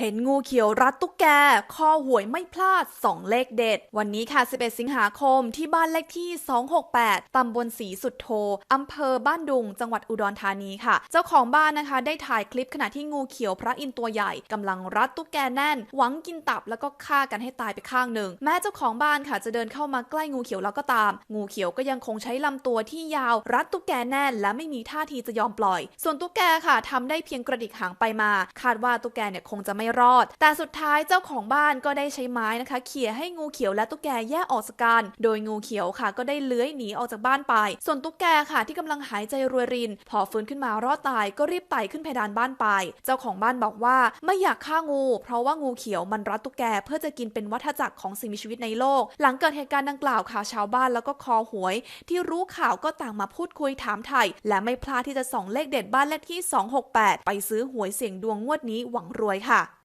เห็นงูเขียวรัดตุ๊กแก คอหวยไม่พลาด 2 เลขเด็ด วันนี้ค่ะ 11 สิงหาคมที่บ้านเลขที่ 268 ตำบลศรีสุดโท อำเภอบ้านดุง จังหวัดอุดรธานีค่ะ เจ้าของบ้านนะคะ ได้ถ่ายคลิปขณะที่งูเขียวพระอินทร์ตัวใหญ่กำลังรัดตุ๊กแกแน่น หวังกินตับแล้วก็ฆ่ากันให้ตายไปข้างหนึ่ง แม้เจ้าของบ้านค่ะ จะเดินเข้ามาใกล้งูเขียวแล้วก็ตาม งูเขียวก็ยังคงใช้ลำตัวที่ยาว รัดตุ๊กแกแน่น และไม่มีท่าทีจะยอมปล่อย ส่วนตุ๊กแกค่ะทำได้เพียงกระดิกหางไปมา คาดว่าตุ๊กแกเนี่ยคงจะไม่รอด แต่สุดท้ายเจ้าของบ้านก็ได้ใช้ไม้นะคะเขี่ยให้งูเขียวและตุ๊กแกแยกออกจากกัน โดยงูเขียวค่ะ ก็ได้เลื้อยหนีออกจากบ้านไป ส่วนตุ๊กแกค่ะ ที่กำลังหายใจรวยริน พอฟื้นขึ้นมารอดตายก็รีบไต่ขึ้นเพดานบ้านไป เจ้าของบ้านบอกว่าไม่อยากฆ่างู เพราะว่างูเขียวมันรัดตุ๊กแกเพื่อจะกินเป็นวัฏจักรของสิ่งมีชีวิตในโลก หลังเกิดเหตุการณ์ดังกล่าวค่ะชาวบ้านแล้วก็คอหวย ที่รู้ข่าวก็ต่างมาพูดคุยถามไถ่และไม่พลาดที่จะส่องเลขเด็ดบ้านเลขที่ 268 ไปซื้อหวยเสี่ยงดวงงวดนี้หวังรวยค่ะ